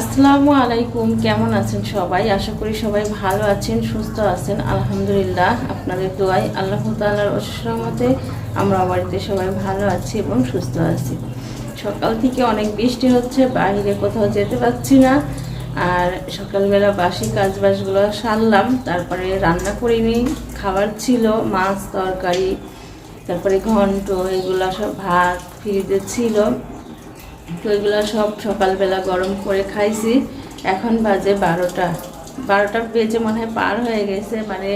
আসসালামু আলাইকুম, কেমন আছেন সবাই? আশা করি সবাই ভালো আছেন, সুস্থ আছেন। আলহামদুলিল্লাহ, আপনাদের দোয়াই আল্লাহ তাআলার অশেষ রহমতে আমরা বাড়িতে সবাই ভালো আছি এবং সুস্থ আছি। সকাল থেকে অনেক বৃষ্টি হচ্ছে, বাইরে কোথাও যেতে পারছি না। আর সকালবেলা বাসি কাজ বাজগুলো সারলাম, তারপরে রান্না করিনি খাবার ছিল, মাছ, তরকারি, তারপরে ঘন্ট, এগুলো সব ভাত, ফ্রিজে ছিল। তো এগুলো সব সকালবেলা গরম করে খাইছি। এখন বাজে বারোটা। বারোটা বেজে মনে হয় পার হয়ে গেছে। মানে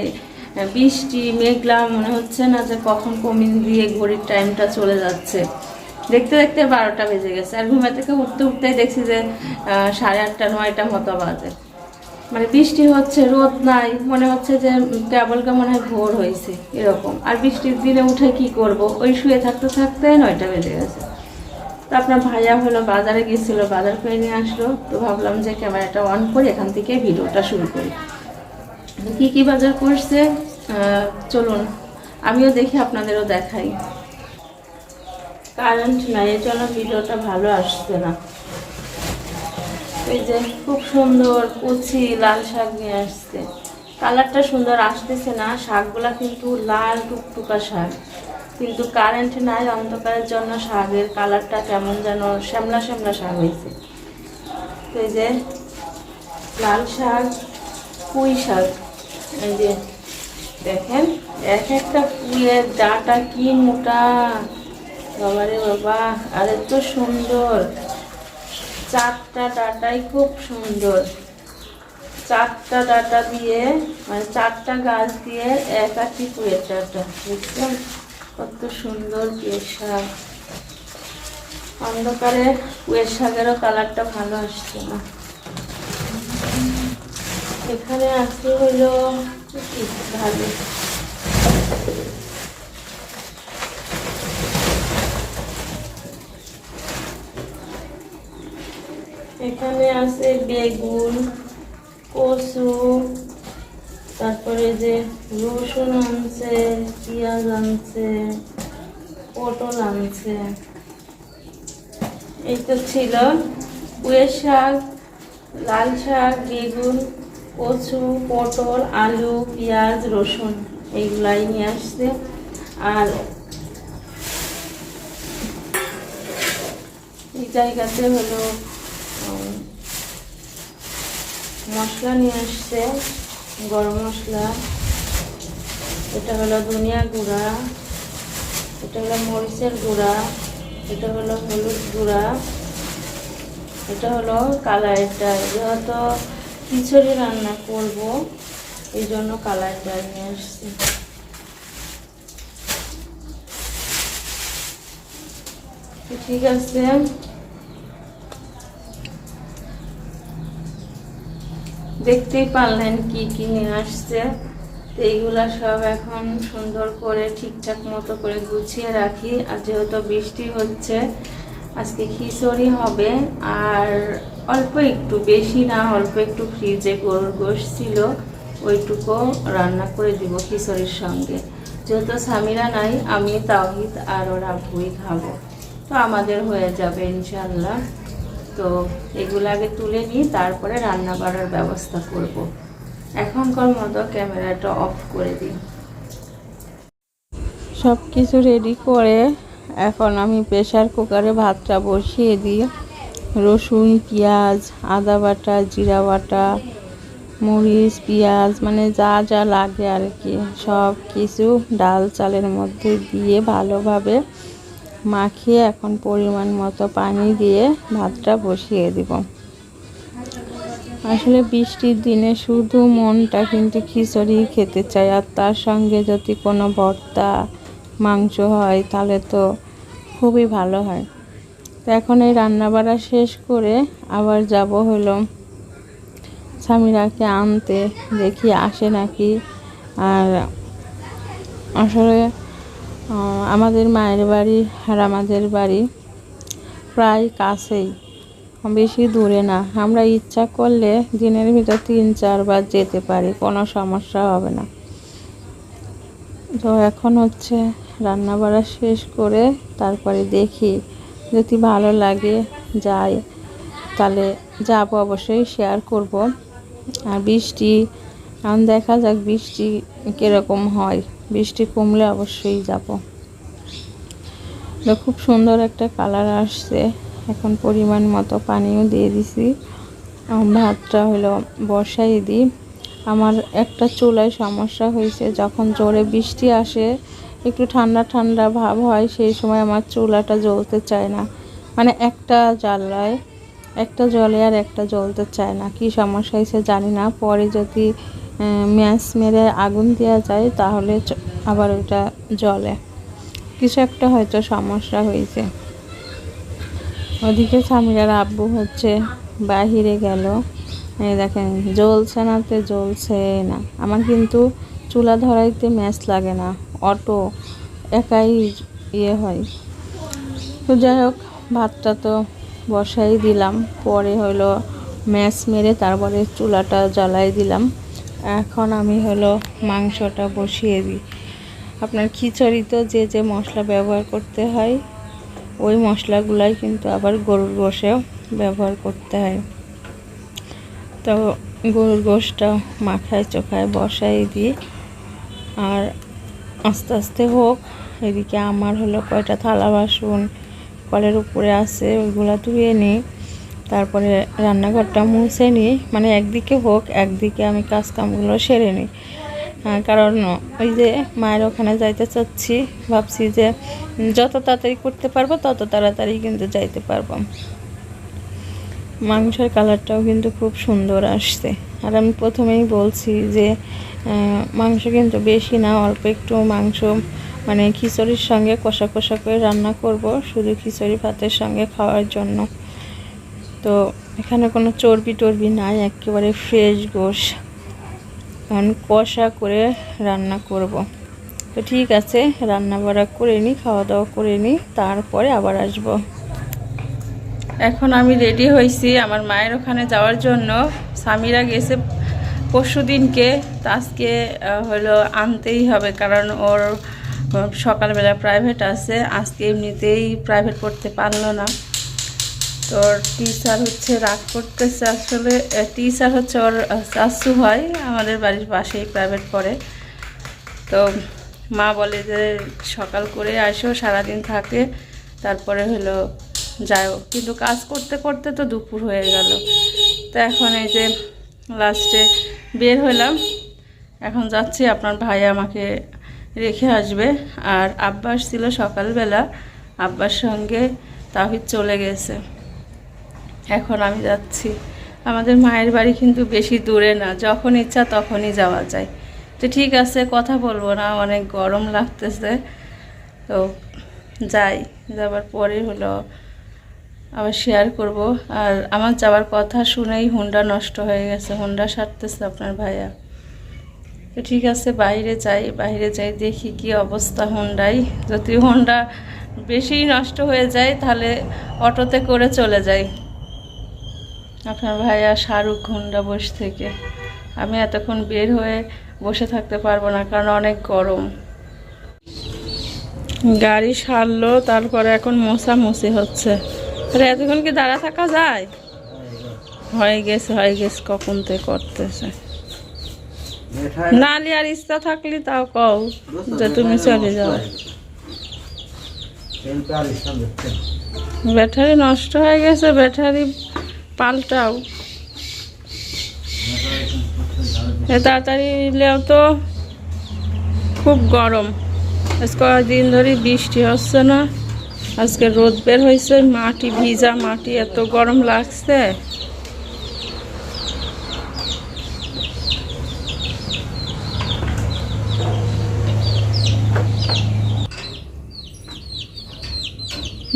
বৃষ্টি, মেঘলা, মনে হচ্ছে না যে কখন কমিয়ে দিয়ে ঘড়ির টাইমটা চলে যাচ্ছে। দেখতে দেখতে বারোটা বেজে গেছে। আর ঘুমে থেকে উঠতে উঠতে দেখছি যে সাড়ে আটটা, নয়টা মতো বাজে। মানে বৃষ্টি হচ্ছে, রোদ নাই। মনে হচ্ছে যে কেবলকে মনে হয় ভোর হয়েছে। এরকম। আর বৃষ্টির দিনে উঠে কি করব? ওই শুয়ে থাকতে থাকতে নয়টা বেজে গেছে। তো আপনার ভাইয়া হলো বাজারে গিয়েছিল, বাজার করে নিয়ে আসলো। তো ভাবলাম যে ক্যামেরাটা অন করে, এখান থেকে ভিডিওটা শুরু করি। কি কি বাজার করছে? চলুন, আমিও দেখি, আপনাদেরও দেখাই। কারেন্ট নাই এর জন্য ভিডিওটা ভালো আসছে না। এই যে খুব সুন্দর কুচি লাল শাক নিয়ে আসছে। কালারটা সুন্দর আসতেছে না, শাকগুলা কিন্তু লাল টুকটুকা শাক। কিন্তু কারেন্ট নাই, অন্ধকারের জন্য শাকের কালারটা কেমন যেন শ্যামলা শ্যামলা শাক হয়েছে। তো এই যে লাল শাক পুঁই শাক এই যে দেখেন, এক একটা পুঁইয়ের ডাটা কি মোটা। বাবারে বাবা, আর এত সুন্দর। চারটা ডাটাই খুব সুন্দর। চারটা ডাটা দিয়ে মানে চারটা গাছ দিয়ে এক আটি কুয়ের ডাটা বুঝছেন? কত সুন্দর কুয়ের অন্ধকারে কুয়ের কালারটা ভালো আসছে না। এখানে আছে হলো ভালো। এখানে আছে বেগুন, কচু তারপরে যে রসুন আনছে, পেঁয়াজ আনছে, পটল আনছে, এই তো ছিল। পুয়ের শাক, লাল শাক, বেগুন, কচু, পটল, আলু, পেঁয়াজ, রসুন, এইগুলাই নিয়ে আসছে। আর এই জায়গাতে হলো মশলা নিয়ে আসছে। গরম মশলা, এটা হলো ধনিয়া গুঁড়া, এটা হলো মরিচের গুঁড়া, এটা হলো হলুদ গুঁড়া, এটা হলো কালারের ডাল। যেহেতু খিচুড়ি রান্না করব, এই জন্য কালার ডাল নিয়ে আসছি। ঠিক আছে। দেখতেই পারলেন কি কি নিয়ে আসছে। তো এইগুলা সব এখন সুন্দর করে ঠিকঠাক মতো করে গুছিয়ে রাখি। আর যেহেতু বৃষ্টি হচ্ছে, আজকে খিচুড়ি হবে। আর অল্প একটু, বেশি না, অল্প একটু ফ্রিজে গরুর গোশ ছিল, ওইটুকু রান্না করে দিব খিচুড়ির সঙ্গে। যেহেতু স্বামীরা নাই, আমি তাওহিদ আর ওরা ভুই খাব। তো আমাদের হয়ে যাবে ইনশাল্লাহ তো এগুলো আগে তুলে নিয়ে তারপরে রান্না করার ব্যবস্থা করব। এখনকার মতো ক্যামেরাটা অফ করে দিই সব কিছু রেডি করে এখন আমি প্রেশার কুকারে ভাতটা বসিয়ে দিই রসুন, পেঁয়াজ, আদা বাটা, জিরা বাটা, মরিচ, পেঁয়াজ মানে যা যা লাগে আর কি সব কিছু ডাল চালের মধ্যে দিয়ে ভালোভাবে মাখিয়ে এখন পরিমাণ মতো পানি দিয়ে ভাতটা বসিয়ে দিব। আসলে বৃষ্টির দিনে শুধু মনটা কিন্তু খিচুড়ি খেতে চায়, আর তার সঙ্গে যদি কোনো ভর্তা, মাংস হয়, তাহলে তো খুবই ভালো হয়। তো এখন এই রান্নাবাড়া শেষ করে আবার যাব হলো স্বামীরাকে আনতে, দেখি আসে নাকি। আর আসলে আমাদের মায়ের বাড়ি আর আমাদের বাড়ি প্রায় কাছেই, বেশি দূরে না। আমরা ইচ্ছা করলে দিনের ভিতর তিন চারবার যেতে পারি, কোনো সমস্যা হবে না। তো এখন হচ্ছে রান্না বাড়া শেষ করে তারপরে দেখি, যদি ভালো লাগে যাই, তাহলে যাব অবশ্যই শেয়ার করব। আর বৃষ্টি এখন দেখা যাক বৃষ্টি কীরকম হয়। বৃষ্টি কমলে অবশ্যই যাব। খুব সুন্দর একটা কালার আসছে। এখন পরিমাণ মতো পানিও দিয়ে দিছি। ভাতটা হলো বসাই দিই আমার একটা চুলায় সমস্যা হয়েছে। যখন জোরে বৃষ্টি আসে, একটু ঠান্ডা ঠান্ডা ভাব হয়, সেই সময় আমার চুলাটা জ্বলতে চায় না। মানে একটা জ্বালায়, একটা জলে আর একটা জ্বলতে চায় না। কি সমস্যা হয়েছে জানি না। পরে যদি ম্যাচ মেরে আগুন দেওয়া যায়, তাহলে আবার ওইটা জলে কিছু একটা হয়তো সমস্যা হয়েছে। ওদিকে স্বামীরার আব্বু হচ্ছে বাহিরে গেল। দেখেন, জ্বলছে না তে জ্বলছে না। আমার কিন্তু চুলা ধরাইতে ম্যাচ লাগে না, অটো একাই ইয়ে হয়। তো যাই হোক, ভাতটা তো বসাই দিলাম, পরে হলো ম্যাচ মেরে তারপরে চুলাটা জ্বালাই দিলাম। এখন আমি হলো মাংসটা বসিয়ে দিই। আপনার খিচুড়িতে যে যে মশলা ব্যবহার করতে হয়, ওই মশলাগুলাই কিন্তু আবার গরুর গোশেও ব্যবহার করতে হয়। তো গরুর গোশটা মাখায়, চোখায় বসাই দিই। আর আস্তে আস্তে হোক, এদিকে আমার হলো কয়টা থালা বাসন, কলের উপরে আছে, ওইগুলো ধুয়ে নিই। তারপরে রান্নাঘরটা মুছে নিই। মানে একদিকে হোক, একদিকে আমি কাজ কামগুলো সেরে নিই। কারণ ওই যে মায়ের ওখানে যাইতে চাচ্ছি, ভাবছি যে যত তাড়াতাড়ি করতে পারব, তত তাড়াতাড়ি কিন্তু যাইতে পারব। মাংসের কালারটাও কিন্তু খুব সুন্দর আসছে। আর আমি প্রথমেই বলছি যে মাংস কিন্তু বেশি না, অল্প একটু মাংস মানে খিচুড়ির সঙ্গে কষা কষা করে রান্না করব, শুধু খিচুড়ি ভাতের সঙ্গে খাওয়ার জন্য। তো এখানে কোনো চর্বি টর্বি নাই, একেবারে ফ্রেশ গোশ। এখন কষা করে রান্না করব। তো ঠিক আছে, রান্না বাড়া করে নিই খাওয়া দাওয়া করে নিই তারপরে আবার আসব। এখন আমি রেডি হয়েছি আমার মায়ের ওখানে যাওয়ার জন্য। স্বামীরা গেছে পরশু দিনকে আজকে হলো আনতেই হবে কারণ ওর সকালবেলা প্রাইভেট আছে। আজকে এমনিতেই প্রাইভেট পড়তে পারল না। তোর টিচার হচ্ছে রাগ করতেছে আসলে টিচার হচ্ছে ওর চাচু হয় আমাদের বাড়ির পাশেই প্রাইভেট পড়ে। তো মা বলে যে সকাল করে আসো সারাদিন থাকে, তারপরে হলো যাও। কিন্তু কাজ করতে করতে তো দুপুর হয়ে গেল। তো এখন এই যে লাস্টে বের হলাম। এখন যাচ্ছি, আপনার ভাই আমাকে রেখে আসবে। আর আব্বাস ছিল সকালবেলা। আব্বার সঙ্গে তাহিদ চলে গেছে। এখন আমি যাচ্ছি। আমাদের মায়ের বাড়ি কিন্তু বেশি দূরে না, যখন ইচ্ছা তখনই যাওয়া যায়। তো ঠিক আছে, কথা বলব না, অনেক গরম লাগতেছে। তো যাই, যাবার পরে হলো আবার শেয়ার করব। আর আমার যাওয়ার কথা শুনেই হুন্ডা নষ্ট হয়ে গেছে হুন্ডা সারতেছে আপনার ভাইয়া। তো ঠিক আছে, বাইরে যাই বাইরে যাই দেখি কি অবস্থা হুন্ডাই যদি হুন্ডা বেশি নষ্ট হয়ে যায়, তাহলে অটোতে করে চলে যাই। আপনার ভাইয়া শাহরুখ হুন্ডা বস থেকে। আমি এতক্ষণ বের হয়ে বসে থাকতে পারব না কারণ অনেক গরম। গাড়ি সারলো তারপরে এখন মোছামুছি হচ্ছে। আরে এতক্ষণ কি দাঁড়া থাকা যায়? হয়ে গেছে হয়ে গেছে কখন থেকে করতেছে। নালি আর ইচ্ছা থাকলে তাও কও যে তুমি চলে যাও। ব্যাটারি নষ্ট হয়ে গেছে ব্যাটারি পাল্টাও। তাড়াতাড়ি এলেও তো খুব গরম। আজ কয়েকদিন ধরে বৃষ্টি হচ্ছে না। আজকে রোদ বের হয়েছে, মাটি ভিজা মাটি, এত গরম লাগছে।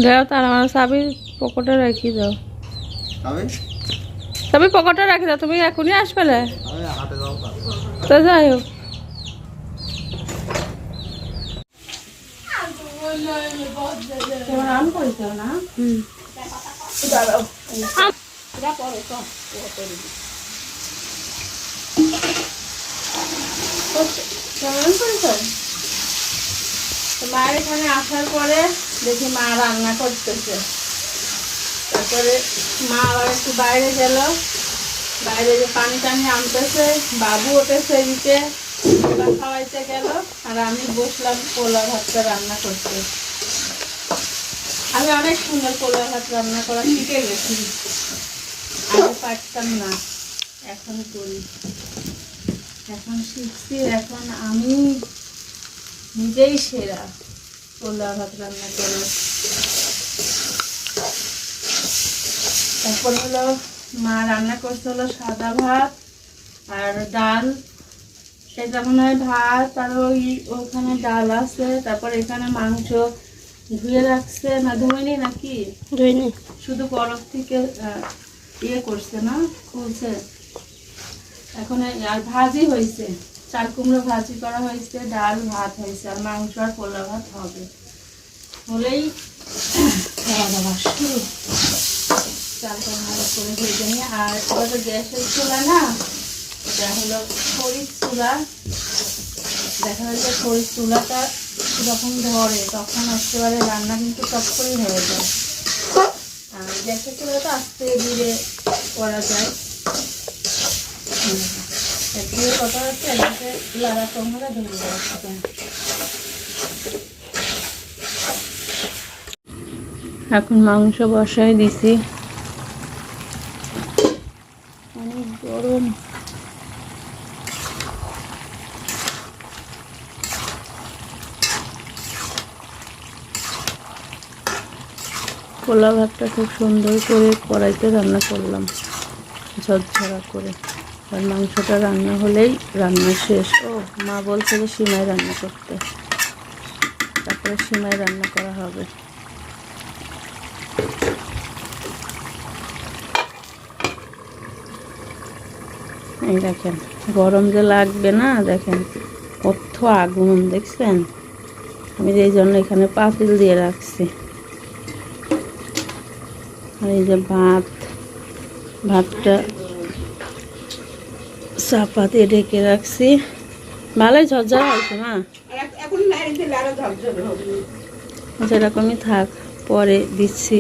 দাও, তার আমার চাবি পকেটে রাখি দাও। চাবি পকেটে রাখি দাও তুমি এখনই আসবে না? তো যাই হোক। মায়ের এখানে আসার পরে দেখি মা রান্না করতেছে। তারপরে মা আবার একটু বাইরে গেল। বাইরে যে পানি টানি আনতেছে, বাবু এদিকে ওরা খাওয়াইতে গেল, আর আমি বসলাম পোলা ভাতটা রান্না করতে। আমি অনেক সুন্দর পোলা ভাত রান্না করা শিখে গেছি। আগে পারতাম না, এখন করি। এখন শিখছি, এখন আমি নিজেই সেরা পোলা ভাত রান্না করে তারপর হলো মা রান্না করতে হলো সাদা ভাত আর ডাল। সেটা মনে হয় ভাত আর ওই ওখানে ডাল আছে। তারপর এখানে মাংস ধুয়ে রাখছে। না ধুয়নি নাকি? শুধু বরফ থেকে ইয়ে করছে না খুলছে। এখন আর ভাজি হয়েছে। চাল কুমড়ো ভাজি করা হয়েছে ডাল ভাত হয়েছে আর মাংস আর পোলা ভাত হবে। হলেই খাওয়া দাওয়া শুরু। চালটা ভালো করে ভেজে নিয়ে। আর ওটা তো গ্যাসের চুলা না, এটা হলো খড়ির চুলা। দেখা যাচ্ছে খড়ির চুলাটা যখন ধরে, তখন একেবারে রান্না কিন্তু টপ করেই হয়ে যায়। আর গ্যাসের চুলাটা আস্তে ধীরে করা যায়। একটু কথা হচ্ছে এদিকে লাড়া কম হলে ধরে যাচ্ছে এখন মাংস বসাই দিছি অনেক গরম পোলা ভাতটা খুব সুন্দর করে কড়াইতে রান্না করলাম, ঝরঝরা করে। আর মাংসটা রান্না হলেই রান্না শেষ। ও, মা বলছে যে সিমাই রান্না করতে। তারপরে সিমাই রান্না করা হবে। এই দেখেন, গরম যে লাগবে না, দেখেন কত আগুন, দেখছেন? আমি এই জন্য এখানে পাতিল দিয়ে রাখছি। আর এই যে ভাত ভাতটা চাপা দিয়ে ঢেকে রাখছি। ভালোই ঝরঝরা হয়েছে মা যেরকমই থাক পরে দিচ্ছি।